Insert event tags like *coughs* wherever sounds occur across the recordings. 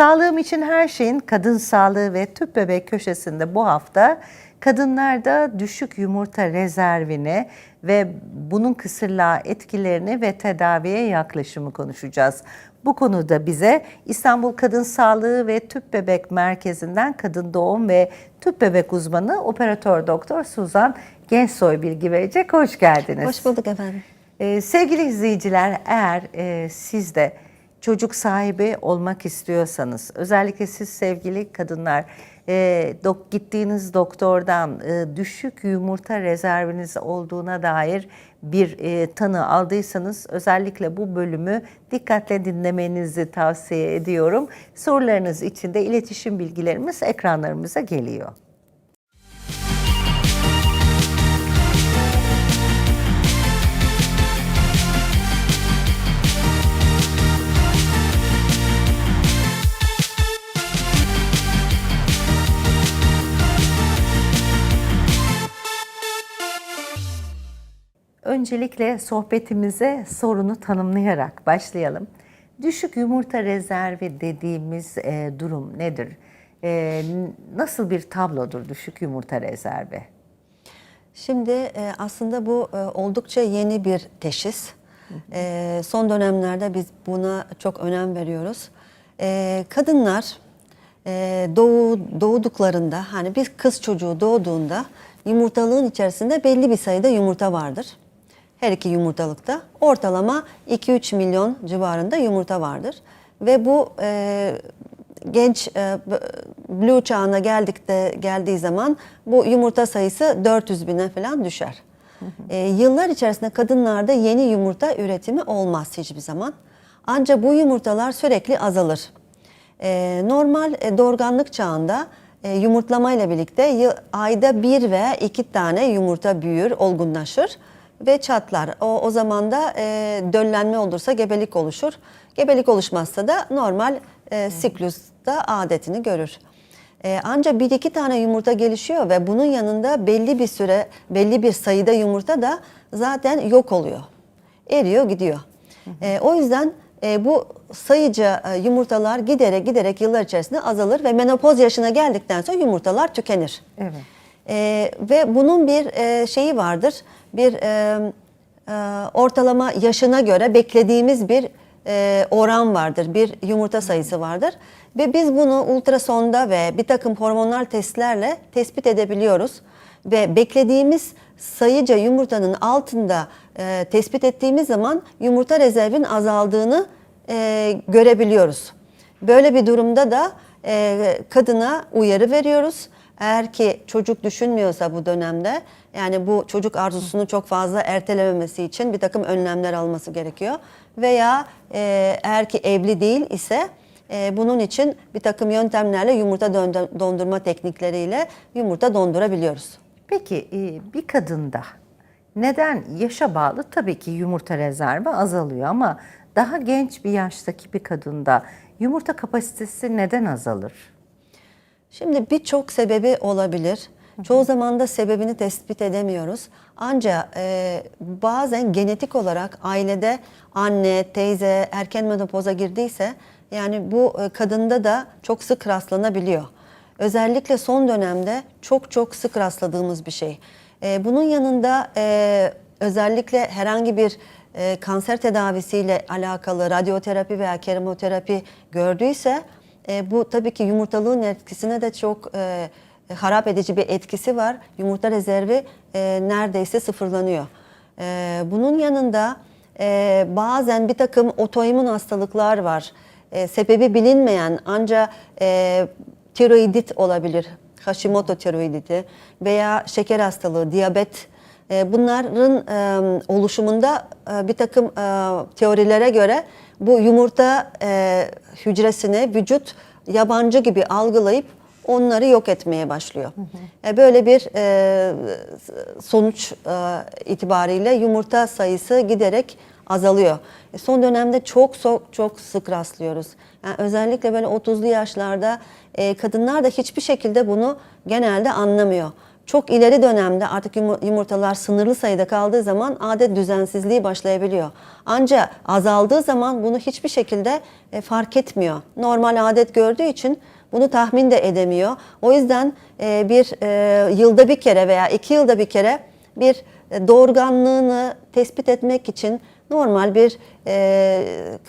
Sağlığım için her şeyin kadın sağlığı ve tüp bebek köşesinde bu hafta kadınlarda düşük yumurta rezervini ve bunun kısırlığa etkilerini ve tedaviye yaklaşımı konuşacağız. Bu konuda bize İstanbul Kadın Sağlığı ve Tüp Bebek Merkezi'nden kadın doğum ve tüp bebek uzmanı operatör doktor Suzan Gençsoy bilgi verecek. Hoş geldiniz. Hoş bulduk efendim. Ee, sevgili izleyiciler eğer e, siz de çocuk sahibi olmak istiyorsanız özellikle siz sevgili kadınlar e, dok, gittiğiniz doktordan e, düşük yumurta rezerviniz olduğuna dair bir e, tanı aldıysanız özellikle bu bölümü dikkatle dinlemenizi tavsiye ediyorum. Sorularınız için de iletişim bilgilerimiz ekranlarımıza geliyor. Öncelikle sohbetimize sorunu tanımlayarak başlayalım. Düşük yumurta rezervi dediğimiz e, durum nedir? E, nasıl bir tablodur düşük yumurta rezervi? Şimdi e, aslında bu e, oldukça yeni bir teşhis. E, son dönemlerde biz buna çok önem veriyoruz. E, kadınlar e, doğu, doğduklarında hani bir kız çocuğu doğduğunda yumurtalığın içerisinde belli bir sayıda yumurta vardır. Her iki yumurtalıkta ortalama 2-3 milyon civarında yumurta vardır. Ve bu e, genç e, blue çağına geldikte geldiği zaman bu yumurta sayısı 400 bine falan düşer. E, yıllar içerisinde kadınlarda yeni yumurta üretimi olmaz hiçbir zaman. Ancak bu yumurtalar sürekli azalır. E, normal e, doğurganlık çağında e, yumurtlama ile birlikte yı- ayda bir veya iki tane yumurta büyür, olgunlaşır ve çatlar. O, o zaman da e, döllenme olursa gebelik oluşur. Gebelik oluşmazsa da normal e, siklusta adetini görür. E, ancak bir iki tane yumurta gelişiyor ve bunun yanında belli bir süre, belli bir sayıda yumurta da zaten yok oluyor. Eriyor gidiyor. E, o yüzden e, bu sayıca e, yumurtalar giderek giderek yıllar içerisinde azalır ve menopoz yaşına geldikten sonra yumurtalar tükenir. Evet. Ee, ve bunun bir e, şeyi vardır. Bir e, e, ortalama yaşına göre beklediğimiz bir e, oran vardır. Bir yumurta sayısı vardır. Ve biz bunu ultrasonda ve bir takım hormonal testlerle tespit edebiliyoruz. Ve beklediğimiz sayıca yumurtanın altında e, tespit ettiğimiz zaman yumurta rezervin azaldığını e, görebiliyoruz. Böyle bir durumda da e, kadına uyarı veriyoruz. Eğer ki çocuk düşünmüyorsa bu dönemde yani bu çocuk arzusunu çok fazla ertelememesi için bir takım önlemler alması gerekiyor. Veya e, eğer ki evli değil ise e, bunun için bir takım yöntemlerle yumurta dondurma teknikleriyle yumurta dondurabiliyoruz. Peki e, bir kadında neden yaşa bağlı tabii ki yumurta rezervi azalıyor ama daha genç bir yaştaki bir kadında yumurta kapasitesi neden azalır? Şimdi birçok sebebi olabilir. Çoğu zaman da sebebini tespit edemiyoruz. Ancak e, bazen genetik olarak ailede anne, teyze erken menopoza girdiyse yani bu e, kadında da çok sık rastlanabiliyor. Özellikle son dönemde çok çok sık rastladığımız bir şey. E, bunun yanında e, özellikle herhangi bir e, kanser tedavisiyle alakalı radyoterapi veya kemoterapi gördüyse e, bu tabii ki yumurtalığın etkisine de çok e, harap edici bir etkisi var. Yumurta rezervi e, neredeyse sıfırlanıyor. E, bunun yanında e, bazen bir takım otoimmün hastalıklar var. E, sebebi bilinmeyen ancak e, tiroidit olabilir. Hashimoto tiroiditi veya şeker hastalığı, diyabet e, Bunların e, oluşumunda e, bir takım e, teorilere göre bu yumurta e, hücresini vücut yabancı gibi algılayıp onları yok etmeye başlıyor. E, Böyle bir e, sonuç e, itibariyle yumurta sayısı giderek azalıyor. E, Son dönemde çok çok çok sık rastlıyoruz. Yani özellikle böyle 30'lu yaşlarda e, kadınlar da hiçbir şekilde bunu genelde anlamıyor. Çok ileri dönemde artık yumu- yumurtalar sınırlı sayıda kaldığı zaman adet düzensizliği başlayabiliyor. Ancak azaldığı zaman bunu hiçbir şekilde e, fark etmiyor. Normal adet gördüğü için bunu tahmin de edemiyor. O yüzden e, bir e, yılda bir kere veya iki yılda bir kere bir doğurganlığını tespit etmek için normal bir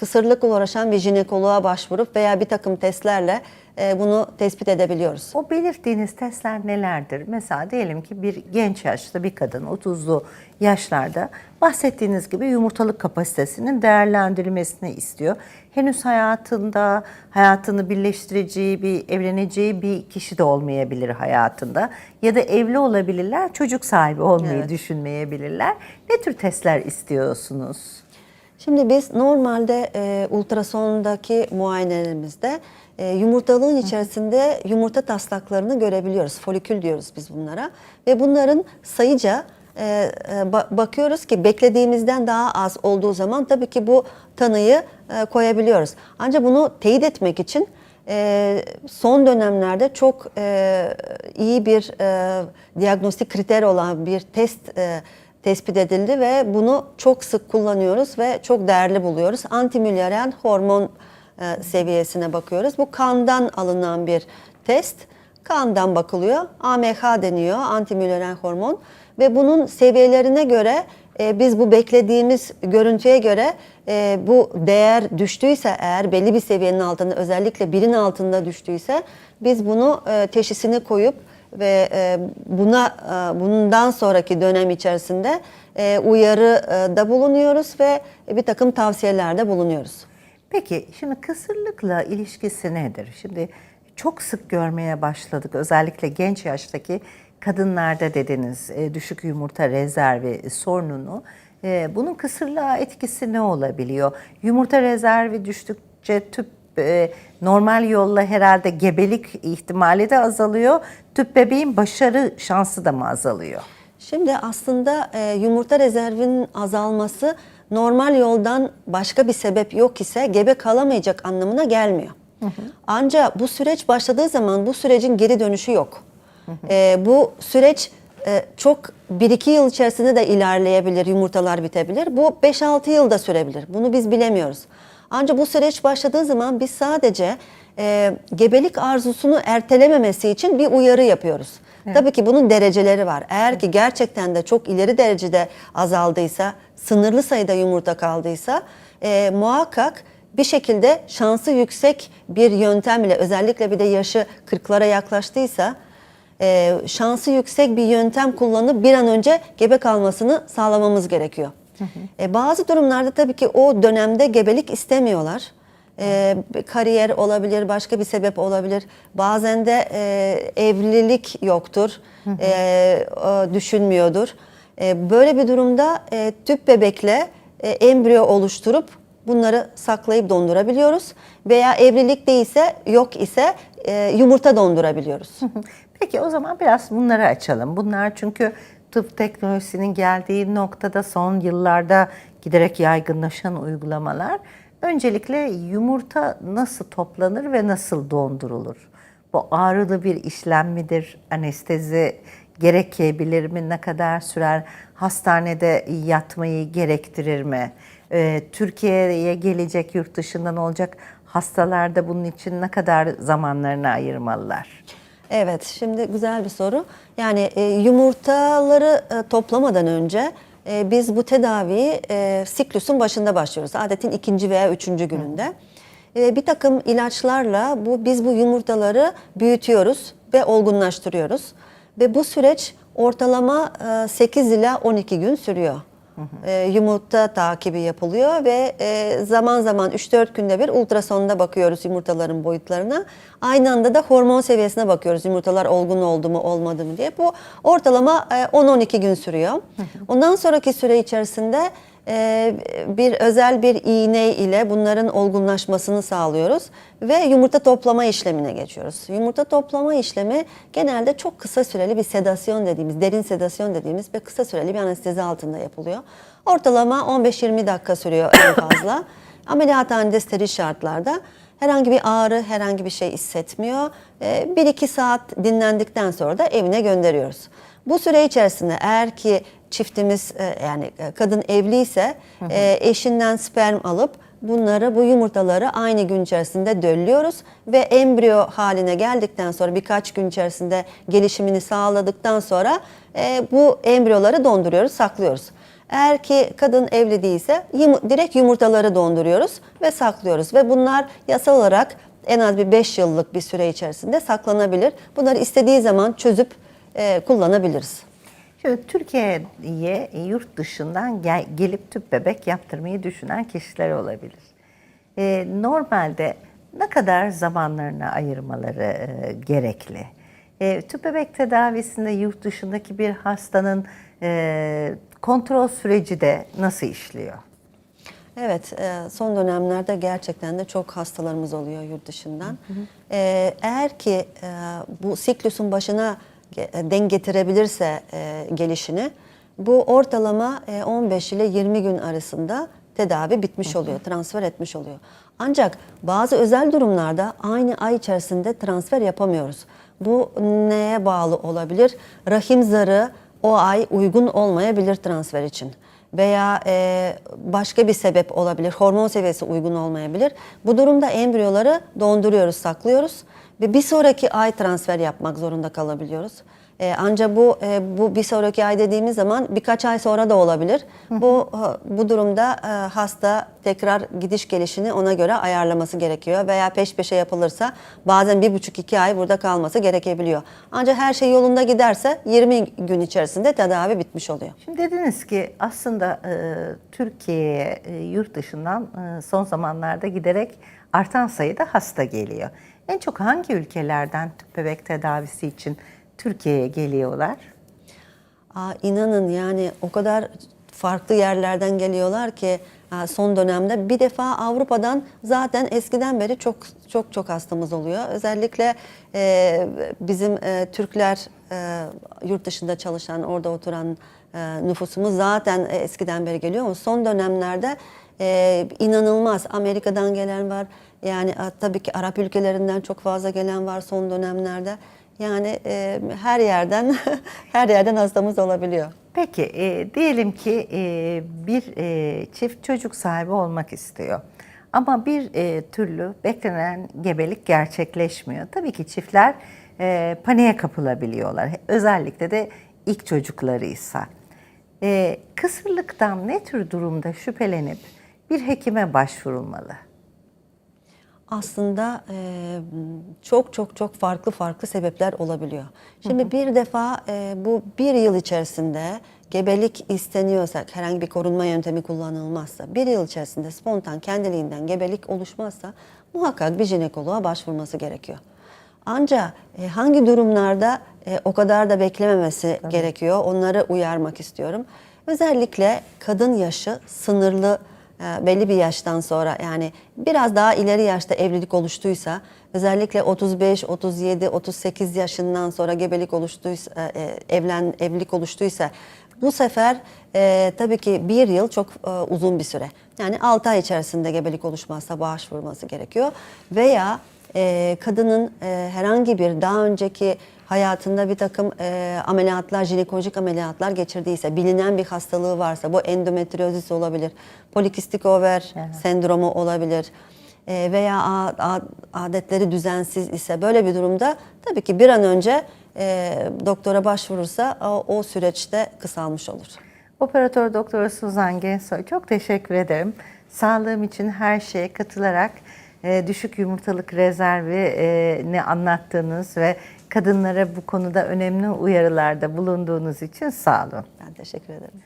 kısırlıkla uğraşan bir jinekoloğa başvurup veya bir takım testlerle bunu tespit edebiliyoruz. O belirttiğiniz testler nelerdir? Mesela diyelim ki bir genç yaşta bir kadın 30'lu yaşlarda bahsettiğiniz gibi yumurtalık kapasitesinin değerlendirilmesini istiyor. Henüz hayatında hayatını birleştireceği bir evleneceği bir kişi de olmayabilir hayatında ya da evli olabilirler, çocuk sahibi olmayı Evet. düşünmeyebilirler. Ne tür testler istiyorsunuz? Şimdi biz normalde e, ultrasondaki muayenelerimizde e, yumurtalığın içerisinde yumurta taslaklarını görebiliyoruz. Folikül diyoruz biz bunlara. Ve bunların sayıca e, e, ba- bakıyoruz ki beklediğimizden daha az olduğu zaman tabii ki bu tanıyı e, koyabiliyoruz. Ancak bunu teyit etmek için e, son dönemlerde çok e, iyi bir e, diagnostik kriter olan bir test e, tespit edildi ve bunu çok sık kullanıyoruz ve çok değerli buluyoruz. Antimülleren hormon e, seviyesine bakıyoruz. Bu kandan alınan bir test. Kandan bakılıyor. AMH deniyor, antimülleren hormon ve bunun seviyelerine göre e, biz bu beklediğimiz görüntüye göre e, bu değer düştüyse eğer belli bir seviyenin altında özellikle birin altında düştüyse biz bunu e, teşhisini koyup ve e, buna e, bundan sonraki dönem içerisinde e, uyarı da bulunuyoruz ve bir takım tavsiyelerde bulunuyoruz. Peki şimdi kısırlıkla ilişkisi nedir? Şimdi çok sık görmeye başladık özellikle genç yaştaki kadınlarda dediniz düşük yumurta rezervi sorununu. Bunun kısırlığa etkisi ne olabiliyor? Yumurta rezervi düştükçe tüp e, normal yolla herhalde gebelik ihtimali de azalıyor. Tüp bebeğin başarı şansı da mı azalıyor? Şimdi aslında e, yumurta rezervinin azalması normal yoldan başka bir sebep yok ise gebe kalamayacak anlamına gelmiyor. Ancak bu süreç başladığı zaman bu sürecin geri dönüşü yok. E, bu süreç e, çok 1-2 yıl içerisinde de ilerleyebilir, yumurtalar bitebilir. Bu 5-6 yıl da sürebilir. Bunu biz bilemiyoruz. Ancak bu süreç başladığı zaman biz sadece e, gebelik arzusunu ertelememesi için bir uyarı yapıyoruz. Tabii ki bunun dereceleri var. Eğer ki gerçekten de çok ileri derecede azaldıysa, sınırlı sayıda yumurta kaldıysa e, muhakkak bir şekilde şansı yüksek bir yöntem ile özellikle bir de yaşı 40'lara yaklaştıysa e, şansı yüksek bir yöntem kullanıp bir an önce gebe kalmasını sağlamamız gerekiyor. E, bazı durumlarda tabii ki o dönemde gebelik istemiyorlar. E, kariyer olabilir, başka bir sebep olabilir. Bazen de e, evlilik yoktur, e, o düşünmüyordur. E, böyle bir durumda e, tüp bebekle e, embriyo oluşturup bunları saklayıp dondurabiliyoruz. Veya evlilik değilse, yok ise e, yumurta dondurabiliyoruz. Peki o zaman biraz bunları açalım. Bunlar çünkü tıp teknolojisinin geldiği noktada son yıllarda giderek yaygınlaşan uygulamalar. Öncelikle yumurta nasıl toplanır ve nasıl dondurulur? Bu ağrılı bir işlem midir? Anestezi gerekebilir mi? Ne kadar sürer? Hastanede yatmayı gerektirir mi? Ee, Türkiye'ye gelecek yurt dışından olacak hastalarda bunun için ne kadar zamanlarını ayırmalılar? Evet, şimdi güzel bir soru. Yani e, yumurtaları e, toplamadan önce e, biz bu tedaviyi e, siklusun başında başlıyoruz. Adetin ikinci veya üçüncü gününde. E, bir takım ilaçlarla bu biz bu yumurtaları büyütüyoruz ve olgunlaştırıyoruz. Ve bu süreç ortalama e, 8 ila 12 gün sürüyor. E, yumurta takibi yapılıyor ve e, zaman zaman 3-4 günde bir ultrasonda bakıyoruz yumurtaların boyutlarına. Aynı anda da hormon seviyesine bakıyoruz yumurtalar olgun oldu mu olmadı mı diye. Bu ortalama e, 10-12 gün sürüyor. Ondan sonraki süre içerisinde e, bir özel bir iğne ile bunların olgunlaşmasını sağlıyoruz ve yumurta toplama işlemine geçiyoruz. Yumurta toplama işlemi genelde çok kısa süreli bir sedasyon dediğimiz, derin sedasyon dediğimiz ve kısa süreli bir anestezi altında yapılıyor. Ortalama 15-20 dakika sürüyor en *coughs* fazla. Ameliyathanede steril şartlarda herhangi bir ağrı, herhangi bir şey hissetmiyor. 1-2 saat dinlendikten sonra da evine gönderiyoruz. Bu süre içerisinde eğer ki çiftimiz e, yani e, kadın evliyse e, eşinden sperm alıp bunları bu yumurtaları aynı gün içerisinde döllüyoruz ve embriyo haline geldikten sonra birkaç gün içerisinde gelişimini sağladıktan sonra e, bu embriyoları donduruyoruz, saklıyoruz. Eğer ki kadın evli değilse yum- direkt yumurtaları donduruyoruz ve saklıyoruz ve bunlar yasal olarak en az bir 5 yıllık bir süre içerisinde saklanabilir. Bunları istediği zaman çözüp e, kullanabiliriz. Şimdi Türkiye'ye yurt dışından gel- gelip tüp bebek yaptırmayı düşünen kişiler olabilir. Ee, normalde ne kadar zamanlarını ayırmaları e, gerekli? Ee, tüp bebek tedavisinde yurt dışındaki bir hastanın e, kontrol süreci de nasıl işliyor? Evet, e, son dönemlerde gerçekten de çok hastalarımız oluyor yurt dışından. E, Eğer ki e, bu siklusun başına e, denk getirebilirse e, gelişini, bu ortalama e, 15 ile 20 gün arasında tedavi bitmiş oluyor, transfer etmiş oluyor. Ancak bazı özel durumlarda aynı ay içerisinde transfer yapamıyoruz. Bu neye bağlı olabilir? Rahim zarı o ay uygun olmayabilir transfer için veya e, başka bir sebep olabilir. Hormon seviyesi uygun olmayabilir. Bu durumda embriyoları donduruyoruz, saklıyoruz ve bir sonraki ay transfer yapmak zorunda kalabiliyoruz. E, ancak bu e, bu bir sonraki ay dediğimiz zaman birkaç ay sonra da olabilir. Bu e, bu durumda e, hasta tekrar gidiş gelişini ona göre ayarlaması gerekiyor veya peş peşe yapılırsa bazen bir buçuk iki ay burada kalması gerekebiliyor. Ancak her şey yolunda giderse 20 gün içerisinde tedavi bitmiş oluyor. Şimdi dediniz ki aslında e, Türkiye'ye e, yurt dışından e, son zamanlarda giderek artan sayıda hasta geliyor. En çok hangi ülkelerden tüp bebek tedavisi için Türkiye'ye geliyorlar? Aa, inanın yani o kadar farklı yerlerden geliyorlar ki son dönemde bir defa Avrupa'dan zaten eskiden beri çok çok çok hastamız oluyor. Özellikle e, bizim e, Türkler e, yurt dışında çalışan orada oturan e, nüfusumuz zaten e, eskiden beri geliyor ama son dönemlerde e, inanılmaz Amerika'dan gelen var. Yani a, tabii ki Arap ülkelerinden çok fazla gelen var son dönemlerde. Yani e, her yerden *laughs* her yerden hastamız olabiliyor. Peki e, diyelim ki e, bir e, çift çocuk sahibi olmak istiyor. Ama bir e, türlü beklenen gebelik gerçekleşmiyor. Tabii ki çiftler e, paniğe kapılabiliyorlar. Özellikle de ilk çocuklarıysa. E, kısırlıktan ne tür durumda şüphelenip bir hekime başvurulmalı? Aslında e, çok çok çok farklı farklı sebepler olabiliyor. Şimdi bir defa e, bu bir yıl içerisinde gebelik isteniyorsa, herhangi bir korunma yöntemi kullanılmazsa, bir yıl içerisinde spontan kendiliğinden gebelik oluşmazsa muhakkak bir jinekoloğa başvurması gerekiyor. Ancak e, hangi durumlarda e, o kadar da beklememesi gerekiyor onları uyarmak istiyorum. Özellikle kadın yaşı sınırlı belli bir yaştan sonra yani biraz daha ileri yaşta evlilik oluştuysa özellikle 35, 37, 38 yaşından sonra gebelik oluştuysa e, evlen evlilik oluştuysa bu sefer e, tabii ki bir yıl çok e, uzun bir süre. Yani 6 ay içerisinde gebelik oluşmazsa başvurması gerekiyor veya e, kadının e, herhangi bir daha önceki hayatında bir takım e, ameliyatlar, jinekolojik ameliyatlar geçirdiyse, bilinen bir hastalığı varsa, bu endometriozis olabilir, polikistik over sendromu olabilir e, veya adetleri düzensiz ise böyle bir durumda tabii ki bir an önce e, doktora başvurursa o, o süreçte kısalmış olur. Operatör Doktor Suzan Gensoy çok teşekkür ederim. Sağlığım için her şeye katılarak e, düşük yumurtalık rezervi e, ne anlattığınız ve kadınlara bu konuda önemli uyarılarda bulunduğunuz için sağ olun. Ben teşekkür ederim.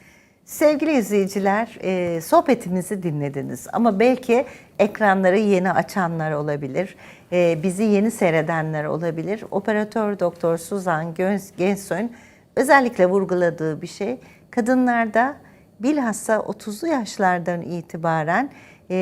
Sevgili izleyiciler, e, sohbetimizi dinlediniz ama belki ekranları yeni açanlar olabilir, e, bizi yeni seyredenler olabilir. Operatör Doktor Suzan Gensoy'un özellikle vurguladığı bir şey, kadınlarda bilhassa 30'lu yaşlardan itibaren e,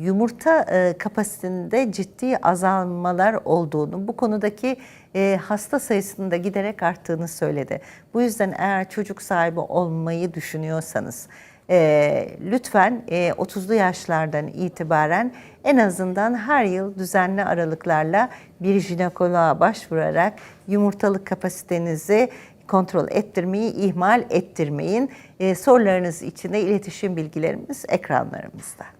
yumurta e, kapasitesinde ciddi azalmalar olduğunu, bu konudaki e, hasta sayısının da giderek arttığını söyledi. Bu yüzden eğer çocuk sahibi olmayı düşünüyorsanız e, lütfen e, 30'lu yaşlardan itibaren en azından her yıl düzenli aralıklarla bir jinekoloğa başvurarak yumurtalık kapasitenizi kontrol ettirmeyi ihmal ettirmeyin. E, sorularınız için de iletişim bilgilerimiz ekranlarımızda.